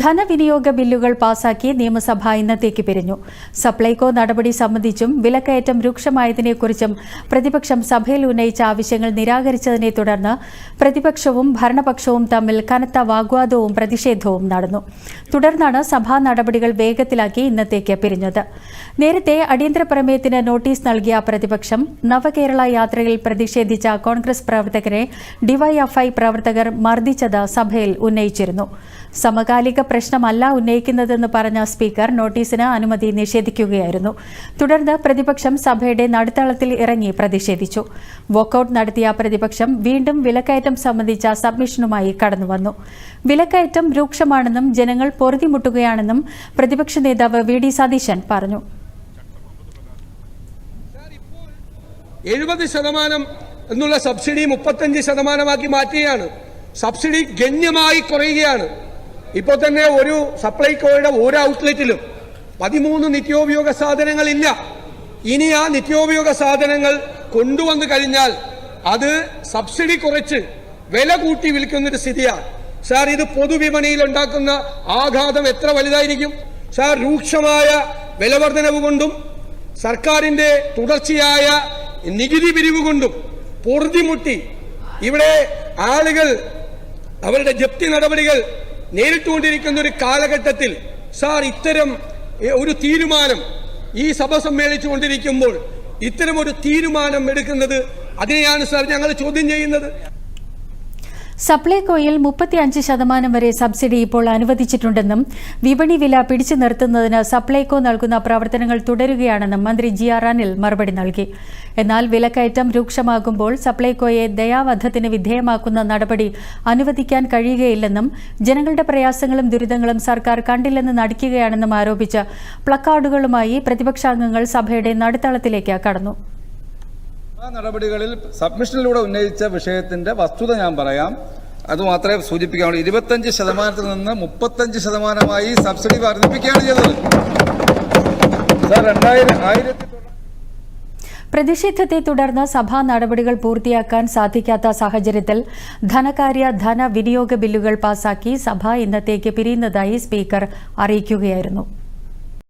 ധനവിനിയോഗ ബില്ലുകൾ പാസാക്കി നിയമസഭ ഇന്നത്തേക്ക് പിരിഞ്ഞു. സപ്ലൈകോ നടപടി സംബന്ധിച്ചും വിലക്കയറ്റം രൂക്ഷമായതിനെക്കുറിച്ചും പ്രതിപക്ഷം സഭയിൽ ഉന്നയിച്ച ആവശ്യങ്ങൾ നിരാകരിച്ചതിനെ തുടർന്ന് പ്രതിപക്ഷവും ഭരണപക്ഷവും തമ്മിൽ കനത്ത വാഗ്വാദവും പ്രതിഷേധവും നടന്നു. തുടർന്നാണ് സഭാ നടപടികൾ വേഗത്തിലാക്കി ഇന്നത്തേക്ക് പിരിഞ്ഞത്. നേരത്തെ അടിയന്തര പ്രമേയത്തിന് നോട്ടീസ് നൽകിയ പ്രതിപക്ഷം നവകേരള യാത്രയിൽ പ്രതിഷേധിച്ച കോൺഗ്രസ് പ്രവർത്തകരെ ഡിവൈഎഫ്ഐ പ്രവർത്തകർ മർദ്ദിച്ചത് സഭയിൽ ഉന്നയിച്ചിരുന്നു. സമകാലിക പ്രശ്നമല്ല ഉന്നയിക്കുന്നതെന്ന് പറഞ്ഞ സ്പീക്കർ നോട്ടീസിന് അനുമതി നിഷേധിക്കുകയായിരുന്നു. തുടർന്ന് പ്രതിപക്ഷം സഭയുടെ നടുത്തളത്തിൽ ഇറങ്ങി പ്രതിഷേധിച്ചു. വോക്കൌട്ട് നടത്തിയ പ്രതിപക്ഷം വീണ്ടും വിലക്കയറ്റം സംബന്ധിച്ച സബ്മിഷനുമായി കടന്നുവന്നു. വിലക്കയറ്റം രൂക്ഷമാണെന്നും ജനങ്ങൾ പൊറുതിമുട്ടുകയാണെന്നും പ്രതിപക്ഷ നേതാവ് വി ഡി സതീശൻ പറഞ്ഞു. എഴുപത് ശതമാനം എന്നുള്ള സബ്സിഡി മുപ്പത്തഞ്ച് ശതമാനമാക്കി മാറ്റുകയാണ് സബ്സിഡി ഗണ്യമായി കുറയുകയാണ്. ഇപ്പോൾ തന്നെ ഒരു സപ്ലൈകോയുടെ ഒരു ഔട്ട്ലെറ്റിലും പതിമൂന്ന് നിത്യോപയോഗ സാധനങ്ങളില്ല. ഇനി ആ നിത്യോപയോഗ സാധനങ്ങൾ കൊണ്ടുവന്നു കഴിഞ്ഞാൽ അത് സബ്സിഡി കുറച്ച് വില കൂട്ടി വിൽക്കുന്നൊരു സ്ഥിതിയാണ്. സാർ ഇത് പൊതുവിപണിയിൽ ഉണ്ടാക്കുന്ന ആഘാതം എത്ര വലുതായിരിക്കും? സാർ രൂക്ഷമായ വിലവർധനവ് കൊണ്ടും സർക്കാരിന്റെ തുടർച്ചയായ നികുതി പിരിവ് കൊണ്ടും പൊറുതിമുട്ടി ഇവിടെ ആളുകൾ അവരുടെ ജപ്തി നടപടികൾ നേരിട്ടുകൊണ്ടിരിക്കുന്ന ഒരു കാലഘട്ടത്തിൽ സാർ ഇത്തരം ഒരു തീരുമാനം ഈ സഭ സമ്മേളിച്ചു കൊണ്ടിരിക്കുമ്പോൾ ഇത്തരം ഒരു തീരുമാനം എടുക്കുന്നത് അതിനെയാണ് സാർ ഞങ്ങൾ ചോദ്യം ചെയ്യുന്നത്? സപ്ലൈകോയിൽ മുപ്പത്തിയഞ്ച് ശതമാനം വരെ സബ്സിഡി ഇപ്പോൾ അനുവദിച്ചിട്ടുണ്ടെന്നും വിപണി വില പിടിച്ചു നിർത്തുന്നതിന് സപ്ലൈകോ നൽകുന്ന പ്രവർത്തനങ്ങൾ തുടരുകയാണെന്നും മന്ത്രി ജി ആർ അനിൽ മറുപടി നൽകി. എന്നാൽ വിലക്കയറ്റം രൂക്ഷമാകുമ്പോൾ സപ്ലൈകോയെ ദയാവധത്തിന് വിധേയമാക്കുന്ന നടപടി അനുവദിക്കാൻ കഴിയുകയില്ലെന്നും ജനങ്ങളുടെ പ്രയാസങ്ങളും ദുരിതങ്ങളും സർക്കാർ കണ്ടില്ലെന്ന് നടിക്കുകയാണെന്നും ആരോപിച്ച് പ്ലക്കാർഡുകളുമായി പ്രതിപക്ഷാംഗങ്ങൾ സഭയുടെ നടുത്തളത്തിലേക്ക് കടന്നു. നടപടികളിൽ സബ്മിഷനിലൂടെ ഉന്നയിച്ച വിഷയത്തിന്റെ വസ്തുത ഞാൻ പറയാം. അത് മാത്രമേ സൂചിപ്പിക്കാവുള്ളൂ. ഇരുപത്തഞ്ച് ശതമാനത്തിൽ നിന്ന് മുപ്പത്തഞ്ച് ശതമാനമായി സബ്സിഡി വർദ്ധിപ്പിക്കുകയാണ് ചെയ്തത്. പ്രതിഷേധത്തെ തുടർന്ന് സഭാ നടപടികൾ പൂർത്തിയാക്കാൻ സാധിക്കാത്ത സാഹചര്യത്തിൽ ധനകാര്യ ധനവിനിയോഗ ബില്ലുകൾ പാസാക്കി സഭ ഇന്നത്തേക്ക് പിരിയുന്നതായി സ്പീക്കർ അറിയിക്കുകയായിരുന്നു.